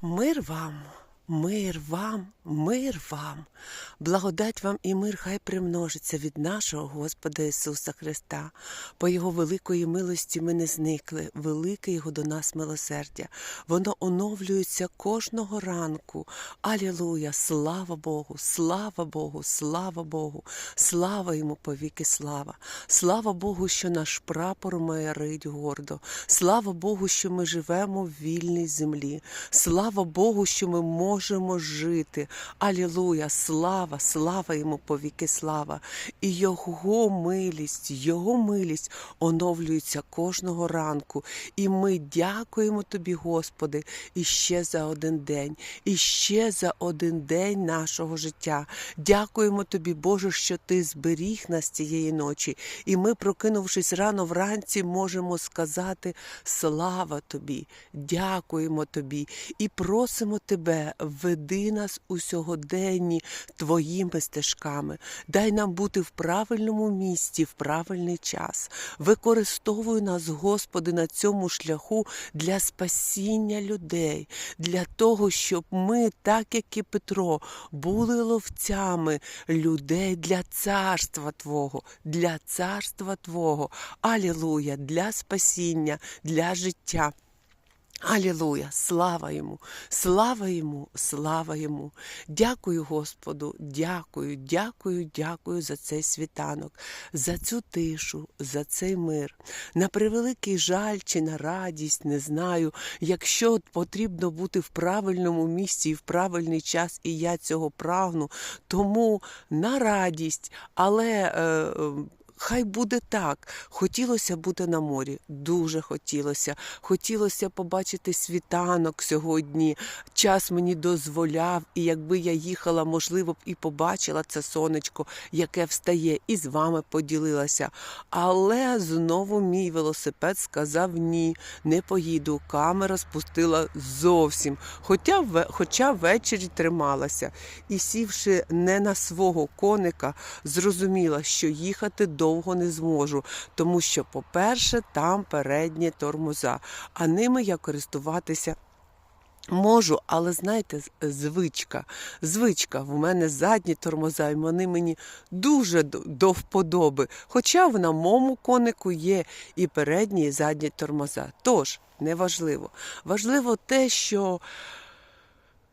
Мир вам, мир вам, мир вам, благодать вам і мир хай примножиться від нашого Господа Ісуса Христа. По Його великої милості ми не зникли, велике Його до нас милосердя. Воно оновлюється кожного ранку. Алілуя! Слава Богу! Слава Богу! Слава Богу! Слава йому повіки слава! Слава Богу, що наш прапор майорить гордо. Слава Богу, що ми живемо в вільній землі. Слава Богу, що ми можемо жити. Алілуя! Слава, слава йому повіки слава! І Його милість, Його милість оновлюється кожного ранку. І ми дякуємо тобі, Господи, і ще за один день, і ще за один день нашого життя. Дякуємо тобі, Боже, що ти зберіг нас цієї ночі. І ми, прокинувшись рано вранці, можемо сказати слава тобі, дякуємо тобі і просимо тебе, веди нас у сьогоденні твоїми стежками. Дай нам бути в правильному місці, в правильний час. Використовуй нас, Господи, на цьому шляху для спасіння людей, для того, щоб ми, так як і Петро, були ловцями людей для царства Твого, для царства Твого. Алілуя, для спасіння, для життя. Алілуя, слава йому, слава йому, слава йому. Дякую Господу, дякую, дякую, дякую за цей світанок, за цю тишу, за цей мир. На превеликий жаль чи на радість, не знаю. Якщо потрібно бути в правильному місці і в правильний час, і я цього прагну, тому на радість, але. Е, Хай буде так. Хотілося бути на морі, дуже хотілося. Хотілося побачити світанок сьогодні. Час мені дозволяв, і якби я їхала, можливо б і побачила це сонечко, яке встає, і з вами поділилася. Але знову мій велосипед сказав ні, не поїду. Камера спустила зовсім. Хоча, хоча ввечері трималася. І сівши не на свого коника, зрозуміла, що їхати довго не зможу, тому що, по-перше, там передні тормоза, а ними я користуватися. Можу, але знаєте, звичка. Звичка. В мене задні тормоза, і вони мені дуже до до вподоби. Хоча в на моєму конику є і передні, і задні тормоза. Тож, неважливо. Важливо те, що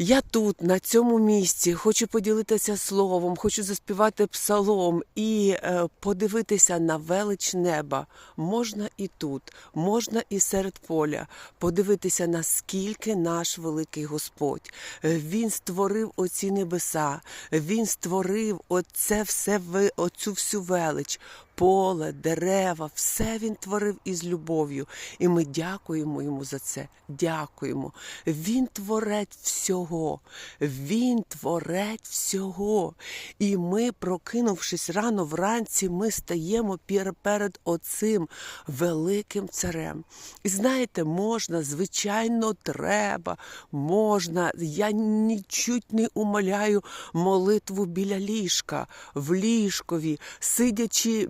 я тут, на цьому місці, хочу поділитися словом, хочу заспівати псалом і е, подивитися на велич неба. Можна і тут, можна і серед поля, подивитися, наскільки наш великий Господь. Е, Він створив оці небеса, Він створив оце все, оцю всю велич. Поле, дерева, все він творив із любов'ю. І ми дякуємо йому за це. Дякуємо. Він творець всього. Він творець всього. І ми, прокинувшись рано вранці, ми стаємо перед оцим великим царем. І знаєте, можна, звичайно, треба, можна. Я нічуть не умоляю молитву біля ліжка, в ліжкові, сидячи,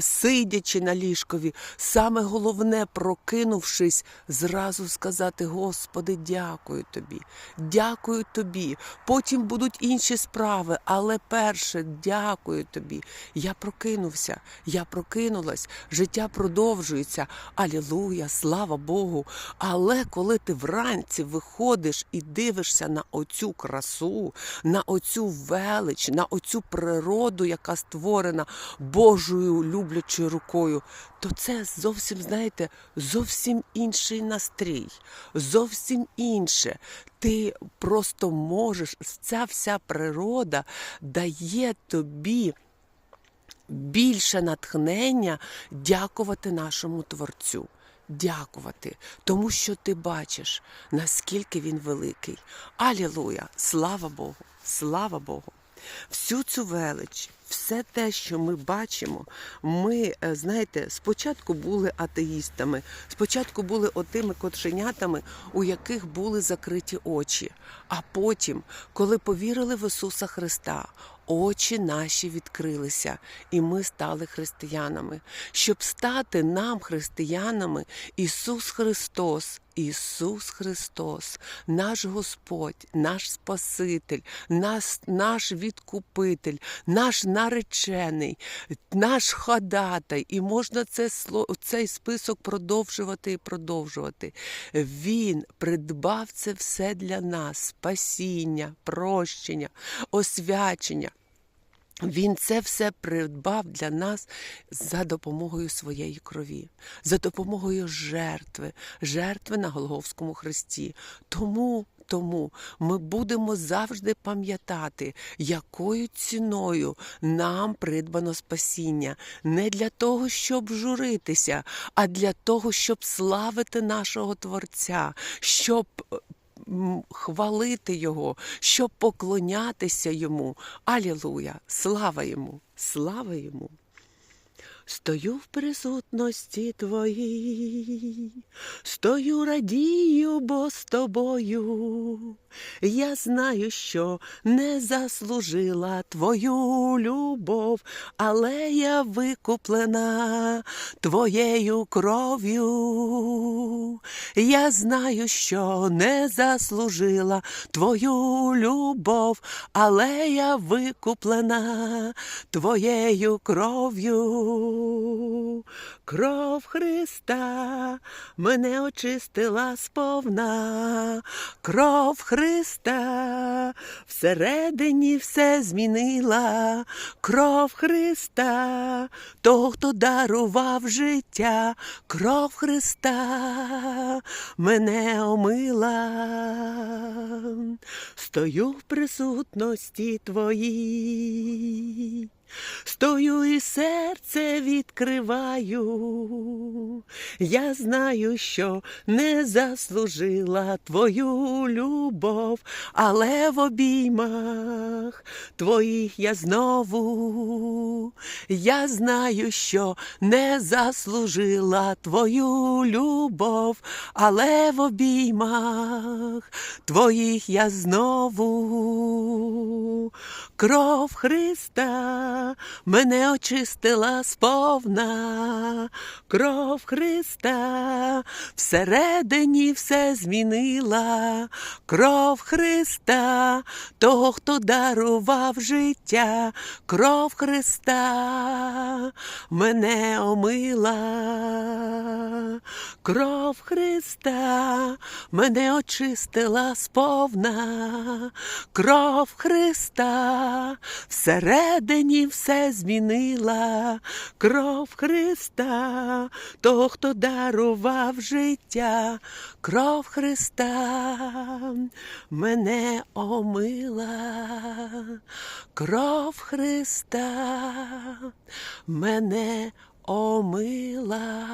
сидячи на ліжкові. Саме головне, прокинувшись, зразу сказати: Господи, дякую тобі, дякую тобі. Потім будуть інші справи, але перше, дякую тобі. Я прокинувся, я прокинулась, життя продовжується. Алілуя, слава Богу. Але коли ти вранці виходиш і дивишся на оцю красу, на оцю велич, на оцю природу, яка створена Божою люблячою рукою, то це зовсім, знаєте, зовсім інший настрій, зовсім інше. Ти просто можеш, ця вся природа дає тобі більше натхнення дякувати нашому Творцю. Дякувати, тому що ти бачиш, наскільки він великий. Алілуя! Слава Богу! Слава Богу! Всю цю велич, все те, що ми бачимо, ми, е, знаєте, спочатку були атеїстами, спочатку були отими котшенятами, у яких були закриті очі. А потім, коли повірили в Ісуса Христа, очі наші відкрилися, і ми стали християнами. Щоб стати нам християнами, Ісус Христос Ісус Христос, наш Господь, наш Спаситель, наш, наш відкупитель, наш наречений, наш ходатай. І можна це, цей список продовжувати і продовжувати. Він придбав це все для нас: спасіння, прощення, освячення. Він це все придбав для нас за допомогою своєї крові, за допомогою жертви, жертви на Голговському хресті. Тому, тому ми будемо завжди пам'ятати, якою ціною нам придбано спасіння, не для того, щоб журитися, а для того, щоб славити нашого Творця, щоб хвалити Його, щоб поклонятися Йому. Алілуя! Слава Йому! Слава Йому! Стою в присутності твоїй, стою радію, бо з тобою. Я знаю, що не заслужила твою любов, але я викуплена твоєю кров'ю. Я знаю, що не заслужила твою любов, але я викуплена твоєю кров'ю. Кров Христа мене очистила сповна, кров Христа всередині все змінила, кров Христа, того, хто дарував життя, кров Христа мене омила, стою в присутності твоїй. Стою і серце відкриваю. Я знаю, що не заслужила твою любов, але в обіймах твоїх я знову. Я знаю, що не заслужила твою любов, але в обіймах твоїх я знову. Кров Христа мене очистила сповна, кров Христа всередині все змінила, кров Христа, того, хто дарував життя, кров Христа мене омила, кров Христа мене очистила сповна, кров Христа всередині все змінила, кров Христа, того, хто дарував життя, кров Христа мене омила, кров Христа мене омила.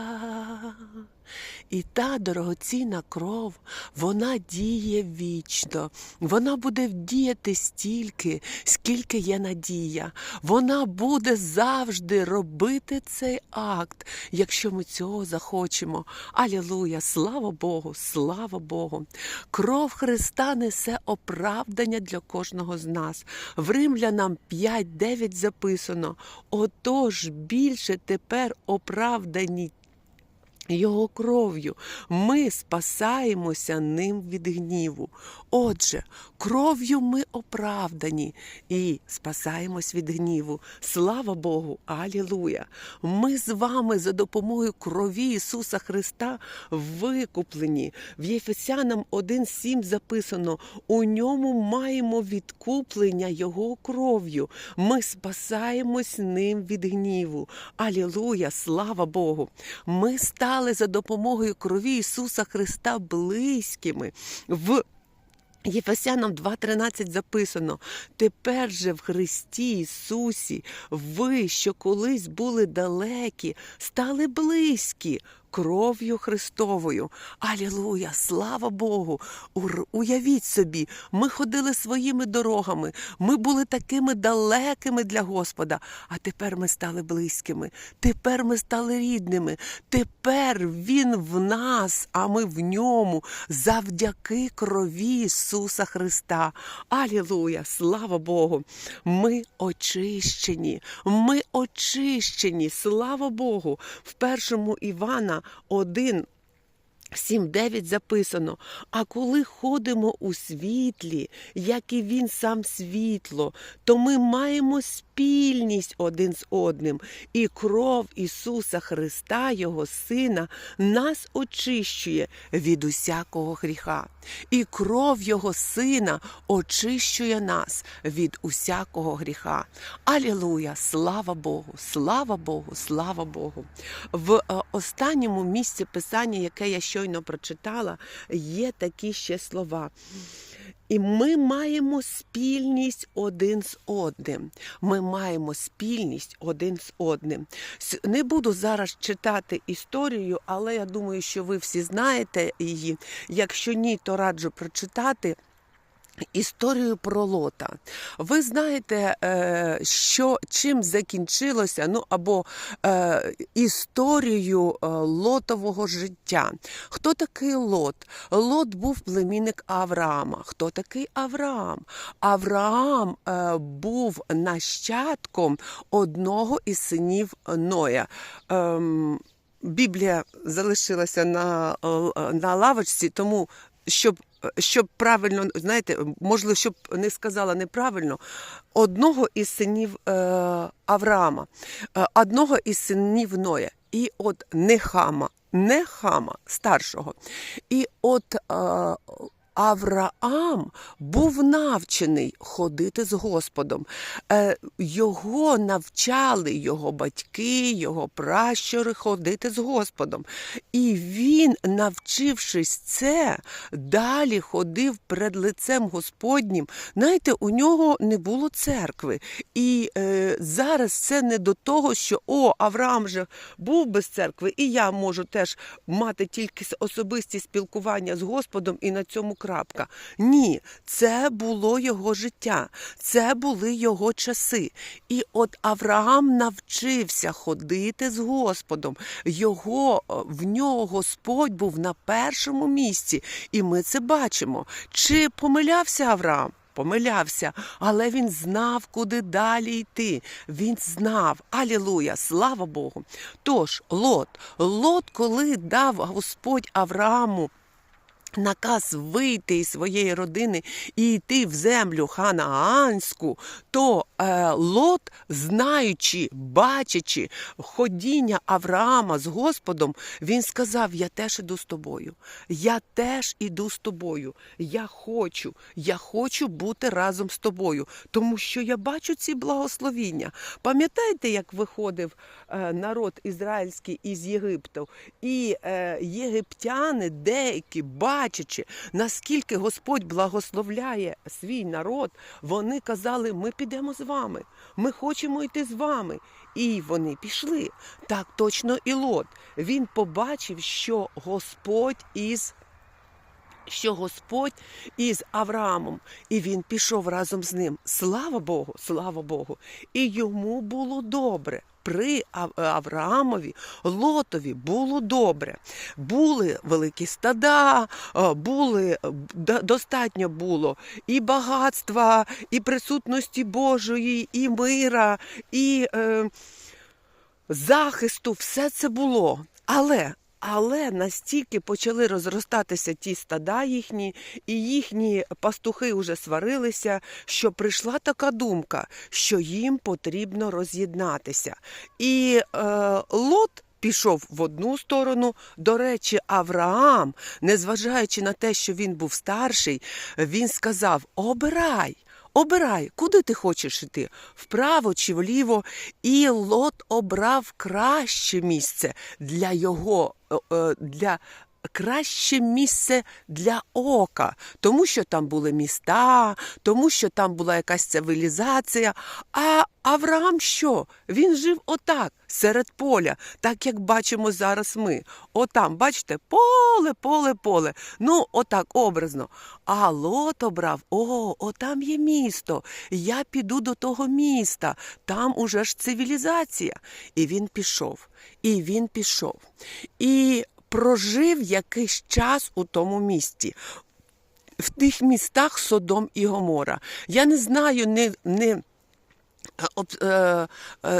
І та дорогоцінна кров, вона діє вічно. Вона буде діяти стільки, скільки є надія. Вона буде завжди робити цей акт, якщо ми цього захочемо. Алілуя! Слава Богу! Слава Богу! Кров Христа несе оправдання для кожного з нас. В Римлянам 5.9 записано: отож більше тепер оправдані його кров'ю ми спасаємося ним від гніву. Отже, кров'ю ми оправдані і спасаємось від гніву. Слава Богу! Алілуя! Ми з вами за допомогою крові Ісуса Христа викуплені. В Єфесянам 1.7 записано: у ньому маємо відкуплення Його кров'ю. Ми спасаємось ним від гніву. Алілуя! Слава Богу! Ми стали за допомогою крові Ісуса Христа близькими. в Єфесянам 2.13 записано: тепер же в Христі Ісусі, ви, що колись були далекі, стали близькі кров'ю Христовою. Алілуя! Слава Богу! Уявіть собі, ми ходили своїми дорогами, ми були такими далекими для Господа, а тепер ми стали близькими, тепер ми стали рідними, тепер Він в нас, а ми в ньому, завдяки крові Ісуса Христа. Алілуя! Слава Богу! Ми очищені, ми очищені, слава Богу! В першому Івана 1. 7.9 записано: а коли ходимо у світлі, як і він сам світло, то ми маємо спільність один з одним, і кров Ісуса Христа, Його Сина, нас очищує від усякого гріха. І кров Його Сина очищує нас від усякого гріха. Алілуя! Слава Богу! Слава Богу! Слава Богу! В е, останньому місці писання, яке я щойно прочитала, є такі ще слова. І ми маємо спільність один з одним. Ми маємо спільність один з одним. Не буду зараз читати історію, але я думаю, що ви всі знаєте її. Якщо ні, то раджу прочитати. Історію про лота. Ви знаєте, е, що чим закінчилося, ну або е, історію е, лотового життя. Хто такий Лот? Лот був племінник Авраама. Хто такий Авраам? Авраам е, був нащадком одного із синів Ноя. Ем, Біблія залишилася на, е, на лавочці, тому щоб щоб правильно, знаєте, можливо, щоб не сказала неправильно, одного із синів е, Авраама, е, одного із синів Ноя, і от Нехама, Нехама старшого. І от е, Авраам був навчений ходити з Господом. Е, Його навчали його батьки, його пращури ходити з Господом. І він, навчившись це, далі ходив перед лицем Господнім. Знаєте, у нього не було церкви. І е, зараз це не до того, що о, Авраам же був без церкви, і я можу теж мати тільки особисті спілкування з Господом і на цьому крапка. Ні, це було його життя, це були його часи. І от Авраам навчився ходити з Господом. Його е, в нього Господь був на першому місці, і ми це бачимо. Чи помилявся Авраам? Помилявся, але він знав, куди далі йти. Він знав. Алілуя, слава Богу. Тож, Лот, Лот, коли дав Господь Аврааму наказ вийти із своєї родини і йти в землю ханаанську, то е, Лот, знаючи, бачачи ходіння Авраама з Господом, він сказав: Я теж іду з тобою. Я теж іду з тобою. Я хочу, я хочу бути разом з тобою, тому що я бачу ці благословіння. Пам'ятаєте, як виходив е, народ ізраїльський із Єгипту, і е, єгиптяни деякі, бачачи, наскільки Господь благословляє свій народ, вони казали: Ми підемо з вами, ми хочемо йти з вами. І вони пішли. Так точно і Лот. Він побачив, що Господь із що Господь із Авраамом, і він пішов разом з ним. Слава Богу, слава Богу. І йому було добре. При Авраамові Лотові було добре. Були великі стада, е, були достатньо було і багатства, і присутності Божої, і мира, і е, захисту. Все це було. Але але настільки почали розростатися ті стада їхні, і їхні пастухи вже сварилися, що прийшла така думка, що їм потрібно роз'єднатися. І е, Лот. Пішов в одну сторону. До речі, Авраам, незважаючи на те, що він був старший, він сказав: Обирай, обирай, куди ти хочеш йти, вправо чи вліво. І Лот обрав краще місце для його е, е, для. Краще місце для ока, тому що там були міста, тому що там була якась цивілізація. А Авраам що? Він жив отак, серед поля, так як бачимо зараз ми. Отам, бачите, поле, поле, поле. Ну, отак образно. А Лот обрав, о, отам є місто. Я піду до того міста, там уже ж цивілізація. І він пішов, і він пішов. І прожив якийсь час у тому місті. В тих містах Содом і Гомора. Я не знаю, не, не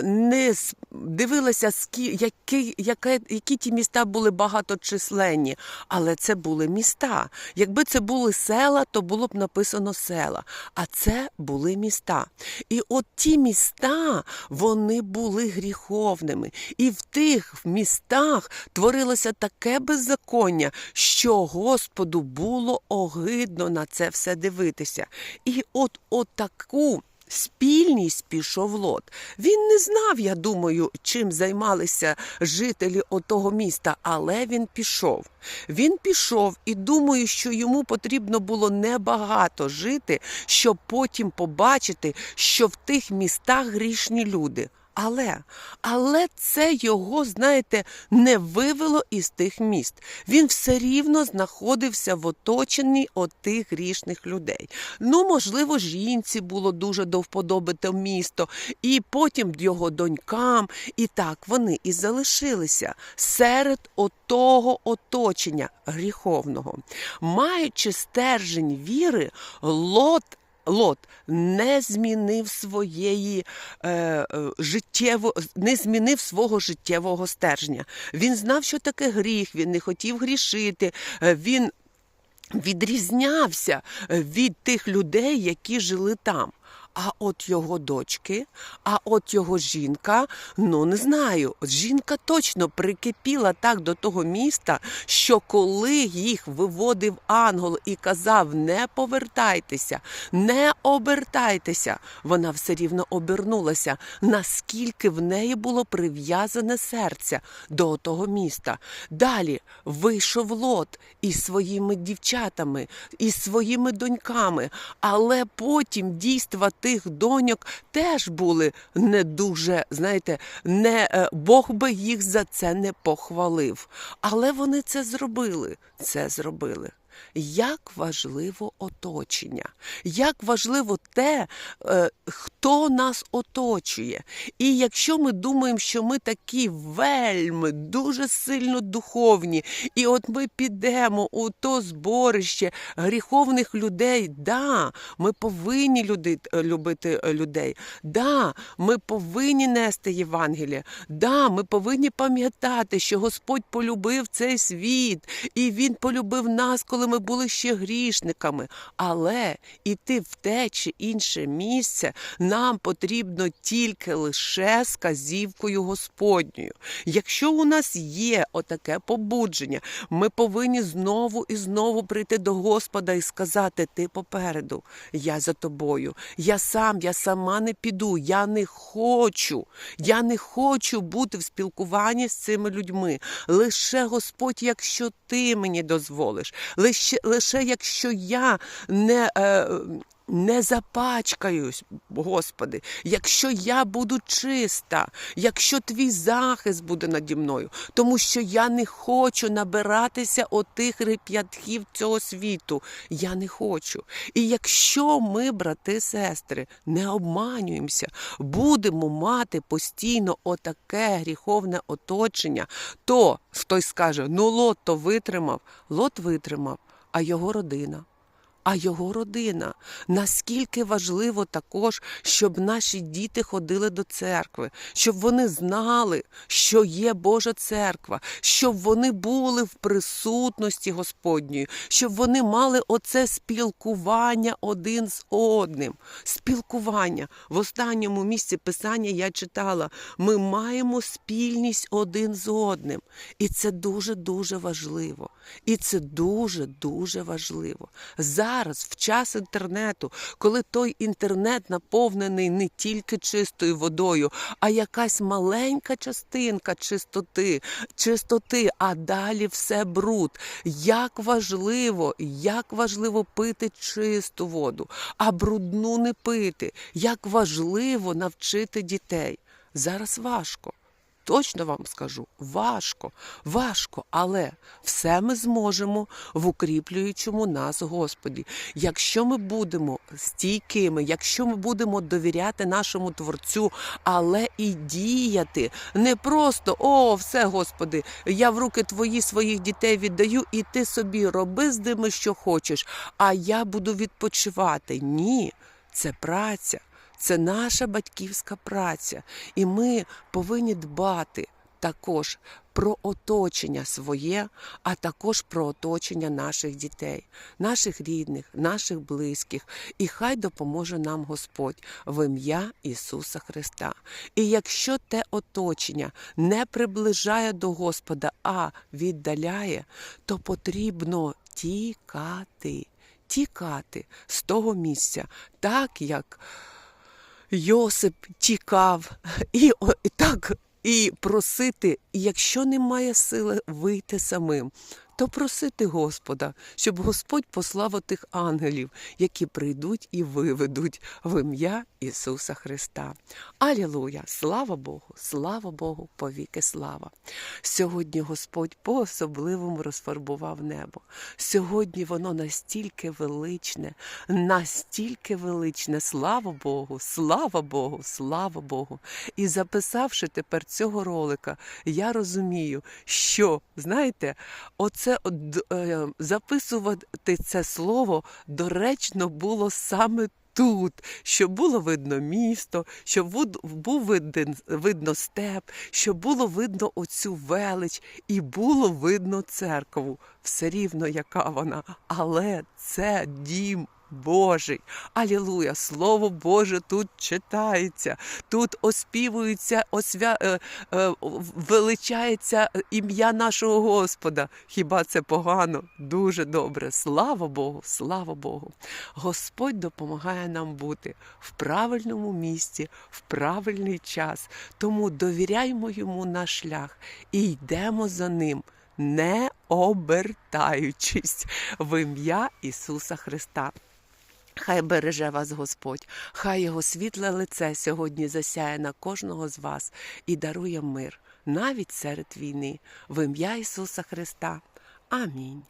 не с- дивилася, скі, які, яке, які ті міста були багаточисленні, але це були міста. Якби це були села, то було б написано села. А це були міста. І от ті міста, вони були гріховними. І в тих містах творилося таке беззаконня, що Господу було огидно на це все дивитися. І от, от таку спільність пішов лот. Він не знав, я думаю, чим займалися жителі отого міста, але він пішов. Він пішов і думаю, що йому потрібно було небагато жити, щоб потім побачити, що в тих містах грішні люди. Але, але це його, знаєте, не вивело із тих міст. Він все рівно знаходився в оточенні отих грішних людей. Ну, можливо, жінці було дуже до вподоби те місто, і потім його донькам. І так вони і залишилися серед отого оточення гріховного. Маючи стержень віри, лот. Лот не змінив своєї е, е, життєво, не змінив свого життєвого стержня. Він знав, що таке гріх, він не хотів грішити. е, Він відрізнявся е, від тих людей, які жили там. А от його дочки, а от його жінка, ну не знаю. Жінка точно прикипіла так до того міста, що коли їх виводив ангел і казав: не повертайтеся, не обертайтеся, вона все рівно обернулася, наскільки в неї було прив'язане серце до того міста. Далі вийшов лот із своїми дівчатами, із своїми доньками, але потім дійства тих доньок теж були не дуже, знаєте, не е, Бог би їх за це не похвалив. Але вони це зробили. Це зробили. Як важливо оточення, як важливо те, е, хто нас оточує. І якщо ми думаємо, що ми такі вельми дуже сильно духовні, і от ми підемо у то зборище гріховних людей, да, ми повинні люди, любити е, людей, да, ми повинні нести Євангеліє, да, ми повинні пам'ятати, що Господь полюбив цей світ, і Він полюбив нас, коли ми були ще грішниками. Але іти в те чи інше місце нам потрібно тільки лише сказівкою Господньою. Якщо у нас є отаке побудження, ми повинні знову і знову прийти до Господа і сказати: Ти попереду, я за тобою. Я сам, я сама не піду. Я не хочу. Я не хочу бути в спілкуванні з цими людьми. Лише Господь, якщо ти мені дозволиш, лише, якщо я не. Не запачкаюсь, Господи, якщо я буду чиста, якщо твій захист буде наді мною, тому що я не хочу набиратися отих реп'ятків цього світу. Я не хочу. І якщо ми, брати, сестри, не обманюємося, будемо мати постійно отаке гріховне оточення, то хтось скаже: ну лот то витримав, лот витримав, а його родина. А його родина. Наскільки важливо також, щоб наші діти ходили до церкви, щоб вони знали, що є Божа церква, щоб вони були в присутності Господньої, щоб вони мали оце спілкування один з одним. Спілкування. В останньому місці писання я читала: ми маємо спільність один з одним. І це дуже-дуже важливо. І це дуже-дуже важливо. Зараз, в час інтернету, коли той інтернет наповнений не тільки чистою водою, а якась маленька частинка чистоти, чистоти, а далі все бруд. Як важливо, як важливо пити чисту воду, а брудну не пити. Як важливо навчити дітей. Зараз важко. Точно вам скажу, важко, важко, але все ми зможемо в укріплюючому нас Господі. Якщо ми будемо стійкими, якщо ми будемо довіряти нашому Творцю, але і діяти, не просто о, все, Господи, я в руки твої своїх дітей віддаю, і ти собі роби з ними, що хочеш, а я буду відпочивати. Ні, це праця. Це наша батьківська праця, і ми повинні дбати також про оточення своє, а також про оточення наших дітей, наших рідних, наших близьких. І хай допоможе нам Господь в ім'я Ісуса Христа. І якщо те оточення не приближає до Господа, а віддаляє, то потрібно тікати, тікати з того місця, так як Йосип тікав. І так і просити, і якщо немає сили вийти самим, то просити Господа, щоб Господь послав тих ангелів, які прийдуть і виведуть в ім'я Ісуса Христа. Алілуя! Слава Богу! Слава Богу! Повіки слава! Сьогодні Господь по-особливому розфарбував небо. Сьогодні воно настільки величне, настільки величне. Слава Богу, слава Богу, слава Богу. І записавши тепер цього ролика, я розумію, що знаєте, оце д- е, записувати це слово доречно було саме. Тут, щоб було видно місто, щоб був виден, видно степ, щоб було видно оцю велич, і було видно церкву. Все рівно, яка вона, але це дім Божий. Алілуя! Слово Боже тут читається, тут оспівується, освя... е, е, величається ім'я нашого Господа. Хіба це погано? Дуже добре. Слава Богу, слава Богу. Господь допомагає нам бути в правильному місці, в правильний час. Тому довіряймо йому наш шлях і йдемо за ним. Не обертаючись в ім'я Ісуса Христа. Хай береже вас Господь, хай його світле лице сьогодні засяє на кожного з вас і дарує мир навіть серед війни. В ім'я Ісуса Христа. Амінь.